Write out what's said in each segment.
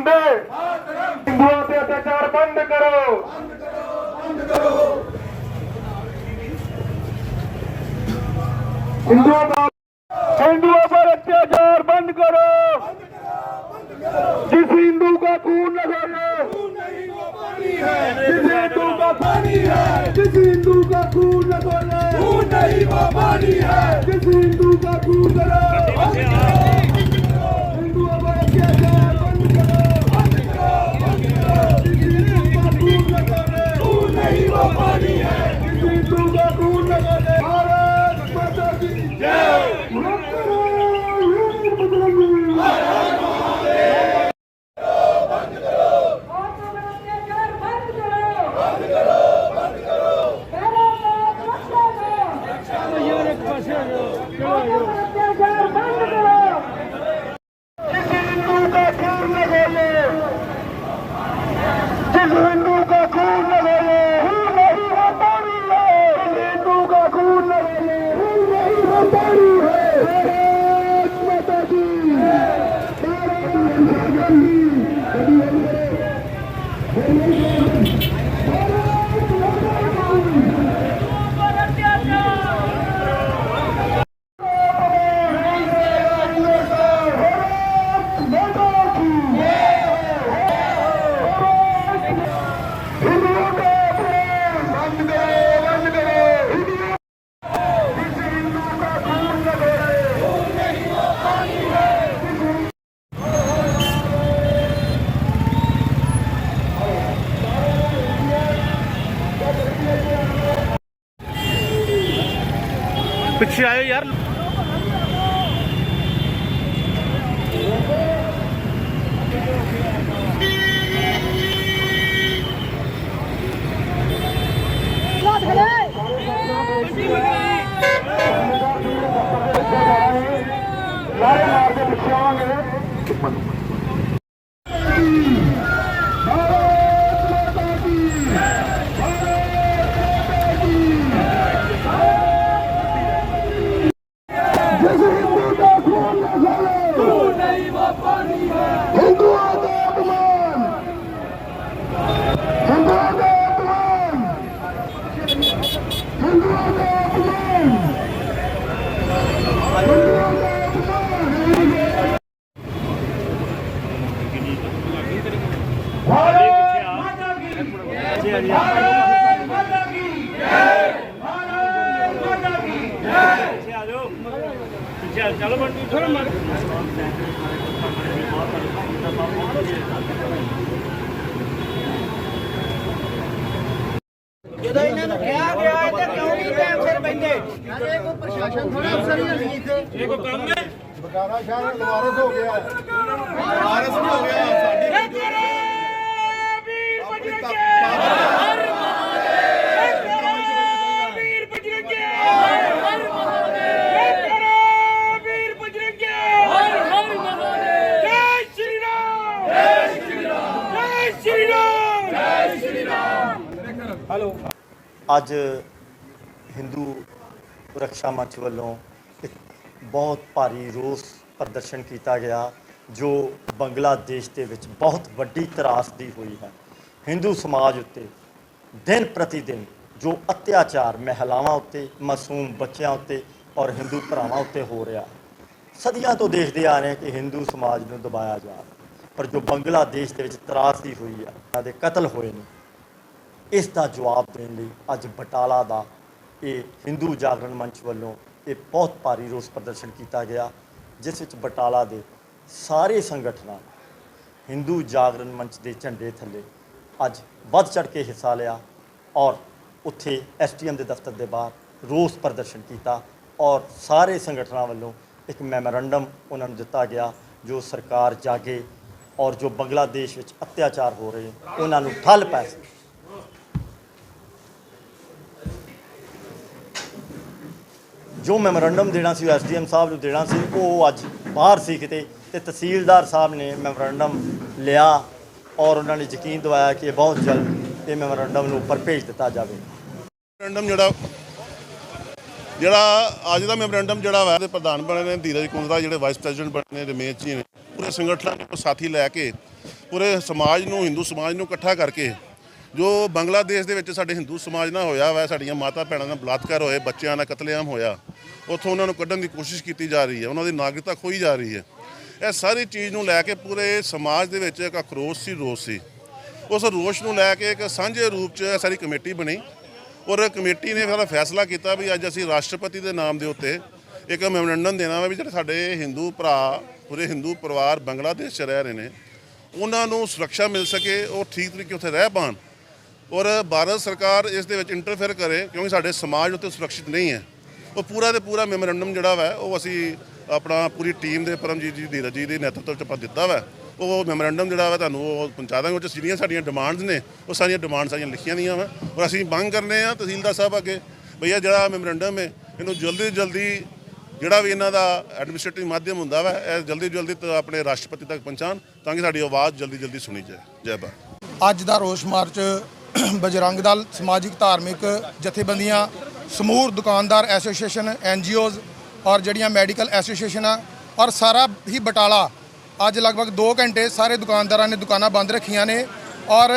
ਬੰਦੇ। ਹਿੰਦੂਆਂ ਤੇ ਅਤਿਆਚਾਰ ਬੰਦ ਕਰੋ। ਬੰਦ ਕਰੋ ਬੰਦ ਕਰੋ ਹਿੰਦੂਆਂ ਦਾ ਹਿੰਦੂਆਂ ਪਰ ਅਤਿਆਚਾਰ ਬੰਦ ਕਰੋ। ਜਿਸ ਹਿੰਦੂ ਕਾ ਖੂਨ ਨਗਾਰੇ ਜਿਸ ਹਿੰਦੂ ਦਾ ਪਾਣੀ ਹੈ ਜਿਸ ਹਿੰਦੂ ਕਾ ਖੂਨ ਨਗਾਰੇ ਖੂਨ ਨਹੀਂ ਪਾਣੀ ਹੈ। ਜਿਸ ਹਿੰਦੂ ਦਾ ਖੂਨ ਨਗਾਰੇ ਪਿੱਛੇ ਆਇਓ ਯਾਰ। ਸਾਰੇ ਮਾਰ ਕੇ ਪਿੱਛੇ ਆਵਾਂਗੇ। ਭਾਰਤ ਮਾਤਾ ਕੀ ਜੈ ਭਾਰਤ ਮਾਤਾ ਕੀ ਜੈ ਪਿੱਛੇ ਆ ਜਾਓ ਪਿੱਛੇ ਆ ਚਲੋ ਬੰਟੀ ਥੋੜਾ ਮਾਰ ਜਦੋਂ ਇਹਨਾਂ ਨੂੰ ਕਿਹਾ ਗਿਆ ਹੈ ਤਾਂ ਕਿਉਂ ਨਹੀਂ ਟਾਈਮ ਸਿਰ ਬੈਂਦੇ ਯਾਰ ਇਹ ਕੋ ਪ੍ਰਸ਼ਾਸਨ ਥੋੜਾ ਅਫਸਰ ਹੀ ਨਹੀਂ ਇੱਥੇ। ਇਹ ਕੋ ਕੰਮ ਹੈ? ਬਕਾਰਾ ਸ਼ਹਿਰ ਲਵਾਰਸ ਹੋ ਗਿਆ। ਹੈ ਸ਼੍ਰੀ ਰਾਮ! ਜੈ ਸ਼੍ਰੀ ਰਾਮ! ਅੱਜ ਹਿੰਦੂ ਰੱਖਿਆ ਮੰਚ ਵੱਲੋਂ ਇੱਕ ਬਹੁਤ ਭਾਰੀ ਰੋਸ ਪ੍ਰਦਰਸ਼ਨ ਕੀਤਾ ਗਿਆ, ਜੋ ਬੰਗਲਾਦੇਸ਼ ਦੇ ਵਿੱਚ ਬਹੁਤ ਵੱਡੀ ਤਰਾਸਦੀ ਹੋਈ ਹੈ। ਹਿੰਦੂ ਸਮਾਜ ਉੱਤੇ ਦਿਨ ਪ੍ਰਤੀ ਦਿਨ ਜੋ ਅਤਿਆਚਾਰ ਮਹਿਲਾਵਾਂ ਉੱਤੇ, ਮਾਸੂਮ ਬੱਚਿਆਂ ਉੱਤੇ ਔਰ ਹਿੰਦੂ ਭਰਾਵਾਂ ਉੱਤੇ ਹੋ ਰਿਹਾ, ਸਦੀਆਂ ਤੋਂ ਦੇਖਦੇ ਆ ਰਹੇ ਕਿ ਹਿੰਦੂ ਸਮਾਜ ਨੂੰ ਦਬਾਇਆ ਜਾ ਰਿਹਾ। ਪਰ ਜੋ ਬੰਗਲਾਦੇਸ਼ ਦੇ ਵਿੱਚ ਤਰਾਸਦੀ ਹੋਈ ਹੈ ਉਹਨਾਂ ਦੇ ਕਤਲ ਹੋਏ ਨੇ, ਇਸ ਦਾ ਜਵਾਬ ਦੇਣ ਲਈ ਅੱਜ ਬਟਾਲਾ ਦਾ ਇਹ ਹਿੰਦੂ ਜਾਗਰਣ ਮੰਚ ਵੱਲੋਂ ਇਹ ਬਹੁਤ ਭਾਰੀ ਰੋਸ ਪ੍ਰਦਰਸ਼ਨ ਕੀਤਾ ਗਿਆ, ਜਿਸ ਵਿੱਚ ਬਟਾਲਾ ਦੇ ਸਾਰੇ ਸੰਗਠਨਾਂ ਹਿੰਦੂ ਜਾਗਰਣ ਮੰਚ ਦੇ ਝੰਡੇ ਥੱਲੇ ਅੱਜ ਵੱਧ ਚੜ ਕੇ ਹਿੱਸਾ ਲਿਆ ਔਰ ਉੱਥੇ ਐਸਟੀਐਮ ਦੇ ਦਫ਼ਤਰ ਦੇ ਬਾਹਰ ਰੋਸ ਪ੍ਰਦਰਸ਼ਨ ਕੀਤਾ ਔਰ ਸਾਰੇ ਸੰਗਠਨਾਂ ਵੱਲੋਂ ਇੱਕ ਮੈਮੋਰੰਡਮ ਉਹਨਾਂ ਨੂੰ ਦਿੱਤਾ ਗਿਆ, ਜੋ ਸਰਕਾਰ ਜਾਗੇ ਔਰ ਜੋ ਬੰਗਲਾਦੇਸ਼ ਵਿੱਚ ਅਤਿਆਚਾਰ ਹੋ ਰਹੇ ਉਹਨਾਂ ਨੂੰ ਠੱਲ ਪੈ ਸਕੇ। ਜੋ ਮੈਮੋਰੰਡਮ ਦੇਣਾ ਸੀ ਐਸਡੀਐਮ ਸਾਹਿਬ ਨੂੰ ਦੇਣਾ ਸੀ, ਉਹ ਅੱਜ ਬਾਹਰ ਸੀ ਕਿਤੇ ਤੇ ਤਹਿਸੀਲਦਾਰ ਸਾਹਿਬ ਨੇ ਮੈਮੋਰੰਡਮ ਲਿਆ ਔਰ ਉਹਨਾਂ ਨੇ ਯਕੀਨ ਦਿਵਾਇਆ ਕਿ ਬਹੁਤ ਜਲਦ ਇਹ ਮੈਮੋਰੰਡਮ ਨੂੰ ਉੱਪਰ ਭੇਜ ਦਿੱਤਾ ਜਾਵੇ। ਮੈਮੋਰੰਡਮ ਜਿਹੜਾ ਜਿਹੜਾ ਅੱਜ ਦਾ ਮੈਮੋਰੰਡਮ ਜਿਹੜਾ ਵਾ ਪ੍ਰਧਾਨ ਬਣੇ ਨੇ, ਧੀਰਜ ਕੁੰਦਰਾ ਜਿਹੜੇ ਵਾਈਸ ਪ੍ਰੈਜ਼ੀਡੈਂਟ ਬਣੇ ਨੇ, ਰਮੇਸ਼ ਜੀ ਨੇ। ਪੂਰੇ ਸੰਗਠਨਾਂ ਨੂੰ ਸਾਥੀ ਲੈ ਕੇ ਪੂਰੇ ਸਮਾਜ ਨੂੰ, ਹਿੰਦੂ ਸਮਾਜ ਨੂੰ ਇਕੱਠਾ ਕਰਕੇ ਜੋ ਬੰਗਲਾਦੇਸ਼ ਦੇ ਵਿੱਚ ਸਾਡੇ ਹਿੰਦੂ ਸਮਾਜ ਨਾਲ ਹੋਇਆ ਵਾ, ਸਾਡੀਆਂ ਮਾਤਾ ਭੈਣਾਂ ਨਾਲ ਬਲਾਤਕਾਰ ਹੋਏ, ਬੱਚਿਆਂ ਨਾਲ ਕਤਲੇਆਮ ਹੋਇਆ, ਉੱਥੋਂ ਉਹਨਾਂ ਨੂੰ ਕੱਢਣ ਦੀ ਕੋਸ਼ਿਸ਼ ਕੀਤੀ ਜਾ ਰਹੀ ਹੈ, ਉਹਨਾਂ ਦੀ ਨਾਗਰਿਕਤਾ ਖੋਈ ਜਾ ਰਹੀ ਹੈ। ਇਹ ਸਾਰੀ ਚੀਜ਼ ਨੂੰ ਲੈ ਕੇ ਪੂਰੇ ਸਮਾਜ ਦੇ ਵਿੱਚ ਇੱਕ ਅਖਰੋਸ਼ ਸੀ, ਰੋਸ ਸੀ। ਉਸ ਰੋਸ਼ ਨੂੰ ਲੈ ਕੇ ਇੱਕ ਸਾਂਝੇ ਰੂਪ 'ਚ ਇਹ ਸਾਰੀ ਕਮੇਟੀ ਬਣੀ ਔਰ ਕਮੇਟੀ ਨੇ ਫਿਰ ਫੈਸਲਾ ਕੀਤਾ ਵੀ ਅੱਜ ਅਸੀਂ ਰਾਸ਼ਟਰਪਤੀ ਦੇ ਨਾਮ ਦੇ ਉੱਤੇ ਇੱਕ ਮੈਮੋਰੰਡਮ ਦੇਣਾ ਵਾ ਵੀ ਜਿਹੜੇ ਸਾਡੇ ਹਿੰਦੂ ਭਰਾ ਪੂਰੇ ਹਿੰਦੂ ਪਰਿਵਾਰ ਬੰਗਲਾਦੇਸ਼ 'ਚ ਰਹਿ ਰਹੇ ਨੇ, ਉਹਨਾਂ ਨੂੰ ਸੁਰੱਖਿਆ ਮਿਲ ਸਕੇ, ਉਹ ਠੀਕ ਤਰੀਕੇ ਉੱਥੇ ਰਹਿ ਪਾਣ। ਔਰ ਭਾਰਤ ਸਰਕਾਰ ਇਸ ਦੇ ਵਿੱਚ ਇੰਟਰਫੇਅਰ ਕਰੇ, ਕਿਉਂਕਿ ਸਾਡੇ ਸਮਾਜ ਉੱਤੇ ਸੁਰੱਖਿਅਤ ਨਹੀਂ ਹੈ। ਉਹ ਪੂਰਾ ਦੇ ਪੂਰਾ ਮੈਮੋਰੰਡਮ ਜਿਹੜਾ ਵਾ, ਉਹ ਅਸੀਂ ਆਪਣਾ ਪੂਰੀ ਟੀਮ ਦੇ ਪਰਮਜੀਤ ਜੀ ਧੀਰਜ ਜੀ ਦੇ ਨੇਤਰਤਵ ਚ ਆਪਾਂ ਦਿੱਤਾ ਵਾ। ਉਹ ਮੈਮੋਰੰਡਮ ਜਿਹੜਾ ਵਾ ਤੁਹਾਨੂੰ ਉਹ ਪਹੁੰਚਾ ਦਾਂਗੇ, ਉਹ 'ਚ ਜਿਹੜੀਆਂ ਸਾਡੀਆਂ ਡਿਮਾਂਡਸ ਨੇ, ਉਹ ਸਾਰੀਆਂ ਡਿਮਾਂਡਸ ਸਾਰੀਆਂ ਲਿਖੀਆਂ ਦੀਆਂ ਵਾ। ਔਰ ਅਸੀਂ ਮੰਗ ਕਰਨੇ ਆ ਤਹਿਸੀਲਦਾਰ ਸਾਹਿਬ ਅੱਗੇ ਭਈਆ ਜਿਹੜਾ ਮੈਮੋਰੰਡਮ ਹੈ, ਇਹਨੂੰ ਜਲਦੀ ਤੋਂ ਜਲਦੀ ਜਿਹੜਾ ਵੀ ਇਹਨਾਂ ਦਾ ਐਡਮਿਨਿਸਟ੍ਰੇਟਿਵ ਮਾਧਿਅਮ ਹੁੰਦਾ ਵਾ, ਇਹ ਜਲਦੀ ਤੋਂ ਜਲਦੀ ਆਪਣੇ ਰਾਸ਼ਟਰਪਤੀ ਤੱਕ ਪਹੁੰਚਾਉਣ ਤਾਂ ਕਿ ਸਾਡੀ ਆਵਾਜ਼ ਜਲਦੀ ਜਲਦੀ ਸੁਣੀ ਜਾਏ। ਜੈ ਭਾਰਤ। ਅੱਜ ਦਾ ਰੋਸ ਮਾਰਚ ਬਜਰੰਗ ਦਲ, ਸਮਾਜਿਕ, ਧਾਰਮਿਕ ਜਥੇਬੰਦੀਆਂ, ਸਮੂਹ, ਦੁਕਾਨਦਾਰ ਐਸੋਸੀਏਸ਼ਨ ਐਨਜੀਓਜ਼ ਔਰ ਜਿਹੜੀਆਂ ਮੈਡੀਕਲ ਐਸੋਸੀਏਸ਼ਨ ਆ, ਔਰ ਸਾਰਾ ਹੀ ਬਟਾਲਾ ਅੱਜ ਲਗਭਗ 2 ਘੰਟੇ ਸਾਰੇ ਦੁਕਾਨਦਾਰਾਂ ਨੇ ਦੁਕਾਨਾਂ ਬੰਦ ਰੱਖੀਆਂ ਨੇ ਔਰ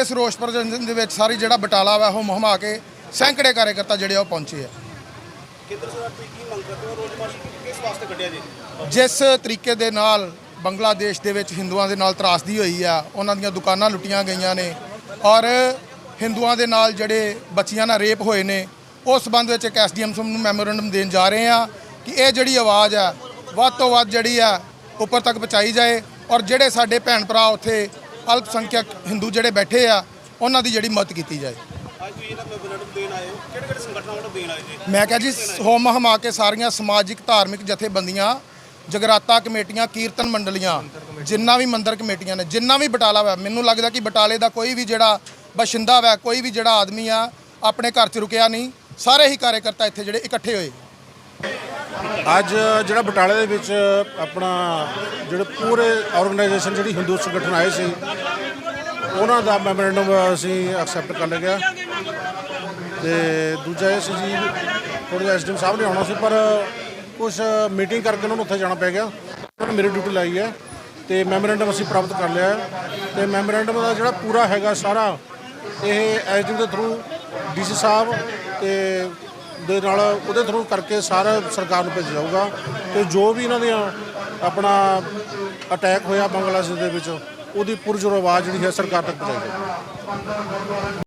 ਇਸ ਰੋਸ ਪ੍ਰਦਰਸ਼ਨ ਦੇ ਵਿੱਚ ਸਾਰੀ ਜਿਹੜਾ ਬਟਾਲਾ ਵਾ ਉਹ ਮਹਮਾ ਕੇ ਸੈਂਕੜੇ ਕਾਰਜਕਰਤਾ ਜਿਹੜੇ ਆ ਉਹ ਪਹੁੰਚੇ ਆ। ਜਿਸ ਤਰੀਕੇ ਦੇ ਨਾਲ ਬੰਗਲਾਦੇਸ਼ ਦੇ ਵਿੱਚ ਹਿੰਦੂਆਂ ਦੇ ਨਾਲ ਤਰਾਸਦੀ ਹੋਈ ਆ, ਉਹਨਾਂ ਦੀਆਂ ਦੁਕਾਨਾਂ ਲੁੱਟੀਆਂ ਗਈਆਂ ਨੇ ਔਰ ਹਿੰਦੂਆਂ ਦੇ ਨਾਲ ਜਿਹੜੇ ਬੱਚੀਆਂ ਨਾਲ ਰੇਪ ਹੋਏ ਨੇ, ਉਸ ਸੰਬੰਧ ਵਿੱਚ ਇੱਕ ਐਸਡੀਐਮ ਨੂੰ ਮੈਮੋਰੈਂਡਮ ਦੇਣ ਜਾ ਰਹੇ ਆ ਕਿ ਇਹ ਜਿਹੜੀ ਆਵਾਜ਼ ਆ, ਵੱਧ ਤੋਂ ਵੱਧ ਜਿਹੜੀ ਆ, ਉੱਪਰ ਤੱਕ ਪਹੁੰਚਾਈ ਜਾਏ ਔਰ ਜਿਹੜੇ ਸਾਡੇ ਭੈਣ ਭਰਾ ਉੱਥੇ ਅਲਪ ਸੰਖਿਅਕ ਹਿੰਦੂ ਜਿਹੜੇ ਬੈਠੇ ਆ, ਉਹਨਾਂ ਦੀ ਜਿਹੜੀ ਮਦਦ ਕੀਤੀ ਜਾਏ। ਮੈਂ ਕਿਹਾ ਜੀ ਹੋਮ ਹਮਾ ਕੇ ਸਾਰੀਆਂ ਸਮਾਜਿਕ ਧਾਰਮਿਕ ਜਥੇਬੰਦੀਆਂ ਜਗਰਾਤਾ ਕਮੇਟੀਆਂ ਕੀਰਤਨ ਮੰਡਲੀਆਂ ਜਿੰਨਾ ਵੀ ਮੰਦਰ ਕਮੇਟੀਆਂ ਨੇ ਜਿੰਨਾ ਵੀ ਬਟਾਲਾ ਵਾ ਮੈਨੂੰ ਲੱਗਦਾ ਕਿ ਬਟਾਲੇ ਦਾ ਕੋਈ ਵੀ ਜਿਹੜਾ ਬਸ਼ਿੰਦਾ ਵਾ ਕੋਈ ਵੀ ਜਿਹੜਾ ਆਦਮੀ ਆ ਆਪਣੇ ਘਰ 'ਚ ਰੁਕਿਆ ਨਹੀਂ। ਸਾਰੇ ਹੀ ਕਾਰਜਕਰਤਾ ਇੱਥੇ ਜਿਹੜੇ ਇਕੱਠੇ ਹੋਏ। ਅੱਜ ਜਿਹੜਾ ਬਟਾਲੇ ਦੇ ਵਿੱਚ ਆਪਣਾ ਜਿਹੜੇ ਪੂਰੇ ਆਰਗੇਨਾਈਜੇਸ਼ਨ ਜਿਹੜੀ ਹਿੰਦੂ ਸੰਗਠਨ ਆਏ ਸੀ ਉਹਨਾਂ ਦਾ ਮੈਮੋਰੈਂਡਮ ਅਸੀਂ ਐਕਸੈਪਟ ਕਰ ਲਿਆ ਤੇ ਦੂਜਾ ਇਹ ਸੀ ਜੀ, ਥੋੜ੍ਹਾ ਜਿਹਾ ਐਸਡੀਐਮ ਸਾਹਿਬ ਨੇ ਆਉਣਾ ਸੀ, ਪਰ ਕੁਝ ਮੀਟਿੰਗ ਕਰਕੇ ਉਹਨਾਂ ਨੂੰ ਉੱਥੇ ਜਾਣਾ ਪੈ ਗਿਆ। ਉਹਨਾਂ ਨੇ ਮੇਰੀ ਡਿਊਟੀ ਲਾਈ ਹੈ ਤੇ ਮੈਮੋਰੈਂਡਮ ਅਸੀਂ ਪ੍ਰਾਪਤ ਕਰ ਲਿਆ ਹੈ। ਤੇ ਮੈਮੋਰੈਂਡਮ ਦਾ ਜਿਹੜਾ ਪੂਰਾ ਹੈਗਾ ਸਾਰਾ, ਇਹ ਐਸਡੀਐਮ ਦੇ ਥਰੂ ਡੀਸੀ ਸਾਹਿਬ ਤੇ ਦੇ ਨਾਲ ਉਹਦੇ ਥਰੂ ਕਰਕੇ ਸਾਰਾ ਸਰਕਾਰ ਨੂੰ ਭੇਜਿਆ ਜਾਊਗਾ। ਤੇ ਜੋ ਵੀ ਇਹਨਾਂ ਦੀਆਂ ਆਪਣਾ ਅਟੈਕ ਹੋਇਆ ਬੰਗਲਾਦੇਸ਼ ਦੇ ਵਿੱਚ, ਉਹਦੀ ਪੁਰਜੋਰ ਆਵਾਜ਼ ਜਿਹੜੀ ਹੈ ਸਰਕਾਰ ਤੱਕ ਪਹੁੰਚਾਈ ਜਾਊਗੀ।